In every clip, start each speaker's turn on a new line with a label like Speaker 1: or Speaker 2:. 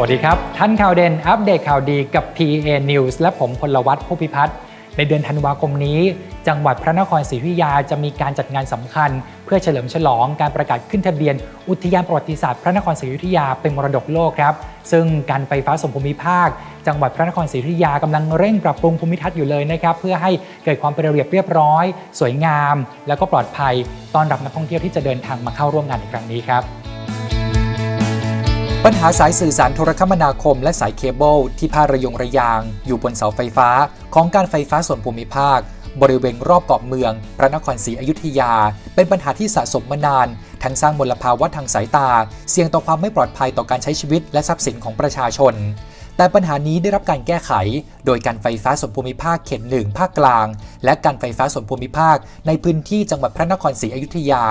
Speaker 1: วัสดีครับ ท่านข่าวเด่นอัปเดตข่าวดีกับ PA News และผมพลวัตผู้พิพัฒน์ในเดือนธันวาคมนี้ จังหวัดพระนครศรีอยุธยาจะมีการจัดงานสำคัญ เพื่อเฉลิมฉลองการประกาศขึ้นทะเบียน อุทยานประวัติศาสตร์พระนครศรีอยุธยาเป็นมรดกโลกครับ ซึ่งการไฟฟ้าส่วนภูมิภาค จังหวัดพระนครศรีอยุธยากำลังเร่งปรับปรุงภูมิทัศน์อยู่เลยนะครับเพื่อให้เกิดความเป็นระเบียบเรียบร้อย สวยงาม แล้วก็ปลอดภัยต้อนรับนักท่องเที่ยวที่จะเดินทางมาเข้าร่วมงานในครั้งนี้ครับ ปัญหาสายสื่อสารโทรคมนาคมและสายเคเบิลที่พาดระยงระยาง อยู่บนเสาไฟฟ้าของการไฟฟ้าส่วนภูมิภาค บริเวณรอบเกาะเมือง พระนครศรีอยุธยา เป็นปัญหาที่สะสมมานาน ทั้งสร้างมลภาวะทางสายตา เสี่ยงต่อความไม่ปลอดภัยต่อการใช้ชีวิตและทรัพย์สินของประชาชน แต่ปัญหานี้ได้รับการแก้ไข โดยการไฟฟ้าส่วนภูมิภาคเขตหนึ่งภาคกลาง และการไฟฟ้าส่วนภูมิภาค ในพื้นที่จังหวัดพระนครศรีอยุธยา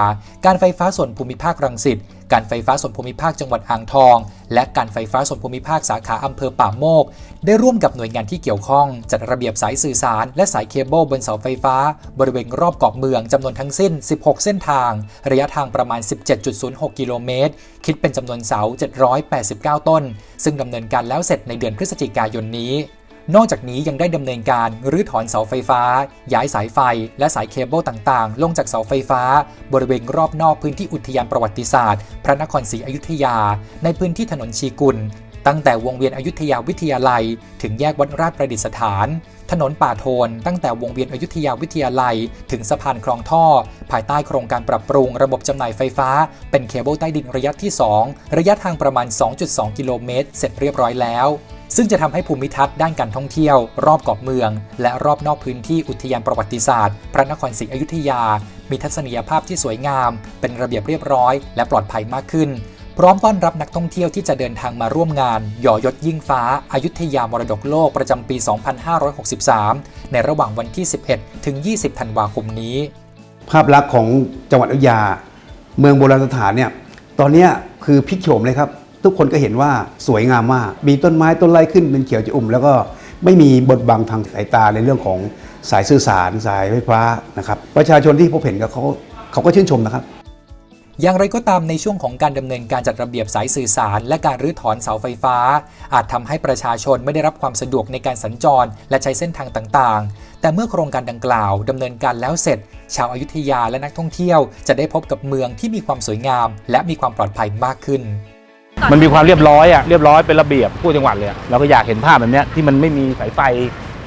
Speaker 1: การไฟฟ้าส่วนภูมิภาครังสิต การไฟฟ้าส่วนภูมิภาคจังหวัดอ่างทอง และการไฟฟ้าส่วนภูมิภาคสาขาอำเภอป่าโมก ได้ร่วมกับหน่วยงานที่เกี่ยวข้อง จัดระเบียบสายสื่อสาร และสายเคเบิลบนเสาไฟฟ้า บริเวณรอบเกาะเมืองจำนวนทั้งสิ้น 16 เส้นทาง ระยะทางประมาณ 17.06 กิโลเมตร คิดเป็นจำนวนเสา 789 ต้น ซึ่งดำเนินการแล้วเสร็จในเดือนพฤศจิกายนนี้ นอกจากนี้ยังได้ดำเนินการรื้อถอนเสาไฟฟ้า ย้ายสายไฟ และสายเคเบิลต่างๆ ลงจากเสาไฟฟ้า บริเวณรอบนอกพื้นที่อุทยานประวัติศาสตร์ พระนครศรีอยุธยา ในพื้นที่ถนนชีกุล ตั้งแต่วงเวียนอยุธยาวิทยาลัย ถึงแยกวัดราชประดิษฐาน ถนนป่าโทน ตั้งแต่วงเวียนอยุธยาวิทยาลัย ถึงสะพานคลองท่อ ภายใต้โครงการปรับปรุงระบบจำหน่ายไฟฟ้า เป็นเคเบิลใต้ดินระยะที่ 2 ระยะทางประมาณ 2.2 กิโลเมตร เสร็จเรียบร้อยแล้ว ซึ่งจะทำให้ภูมิทัศน์ด้านการท่องเที่ยว รอบเกาะเมือง และรอบนอกพื้นที่อุทยานประวัติศาสตร์ พระนครศรีอยุธยา มีทัศนียภาพที่สวยงาม เป็นระเบียบเรียบร้อย และปลอดภัยมากขึ้น พร้อมต้อนรับนักท่องเที่ยวที่จะเดินทางมาร่วมงาน หย่อยศยิ่งฟ้าอายุทยามรดกโลกประจำปี 2563 ในระหว่างวันที่ 11 ถึง 20 ธันวาคมนี้
Speaker 2: ภาพลักษณ์ของจังหวัดอยุธยา เมืองโบราณสถานเนี่ยตอนนี้คือพลิกโฉมเลยครับ ทุกคนก็เห็นว่าสวยงามมาก มีต้นไม้ต้นไร่ขึ้นเป็นเขียวจะอุ่ม แล้วก็ไม่มีบทบังทางสายตาในเรื่องของสายสื่อสารสายไฟฟ้านะครับ ประชาชนที่พบเห็นก็เขาเขาก็ชื่นชมนะครับ
Speaker 1: อย่างไรก็ตามในช่วงของการดำเนินการจัดระเบียบสายสื่อสาร และการรื้อถอนเสาไฟฟ้า อาจทำให้ประชาชนไม่ได้รับความสะดวกในการสัญจร และใช้เส้นทางต่างๆ แต่เมื่อโครงการดังกล่าวดำเนินการแล้วเสร็จ ชาวอายุทยาและนักท่องเที่ยว จะได้พบกับเมืองที่มีความสวยงาม และมีความปลอดภัยมากขึ้น
Speaker 3: มันมีความเรียบร้อยอะเรียบร้อยเป็นระเบียบผู้จังหวัดเลยอะเราก็อยากเห็นภาพแบบเนี้ยที่มันไม่มีสายไฟ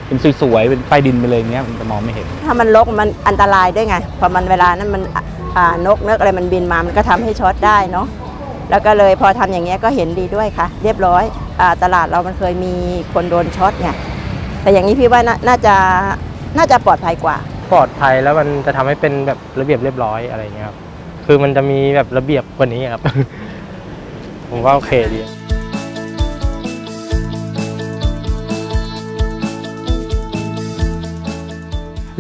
Speaker 3: เป็นสวยๆเป็นใต้ดินไปเลยอย่างเงี้ยมันจะมองไม่เห็น
Speaker 4: ถ้ามันรกมันอันตรายด้วยไงพอมันเวลานั้นมันอะอ่านกเนึกอะไรมันบินมามันก็ทำให้ช็อตได้เนาะแล้วก็เลยพอทำอย่างเงี้ยก็เห็นดีด้วยค่ะ เรียบร้อยอาตลาดเรามันเคยมีคนโดนช็อตไงแต่อย่างนี้พี่ว่าน่าน่าจะน่าจะปลอดภัยกว่า
Speaker 5: ปลอดภัยแล้วมันจะทำให้เป็นแบบระเบียบเรียบร้อยอะไรเงี้ยครับ คือมันจะมีแบบระเบียบกว่านี้ครับ ผมว่าโอเคดี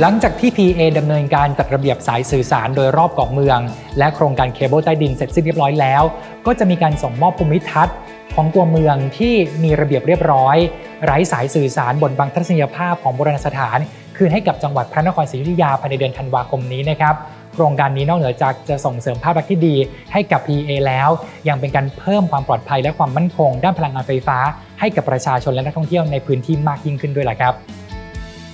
Speaker 1: หลังจากที่ PA ดำเนินการจัดระเบียบสายสื่อสารโดยรอบเกาะเมือง และโครงการเคเบิลใต้ดินเสร็จสิ้นเรียบร้อยแล้ว ก็จะมีการส่งมอบภูมิทัศน์ของตัวเมืองที่มีระเบียบเรียบร้อย ไร้สายสื่อสารบนบังทัศนียภาพของโบราณสถาน คืนให้กับจังหวัดพระนครศรีอยุธยาภายในเดือนธันวาคมนี้นะครับ โครงการนี้นอกเหนือจากจะส่งเสริมภาพลักษณ์ที่ดีให้กับ PA แล้ว ยังเป็นการเพิ่มความปลอดภัยและความมั่นคง ด้านพลังงานไฟฟ้า ให้กับประชาชนและนักท่องเที่ยวในพื้นที่มากยิ่งขึ้นด้วยล่ะครับ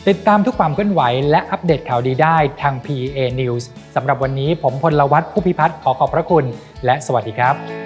Speaker 1: ติดตามทุกความเคลื่อนไหวและอัปเดตข่าวดีได้ทาง PA News สำหรับวันนี้ผมพลวัตผู้พิพัฒน์ขอขอบพระคุณ และสวัสดีครับ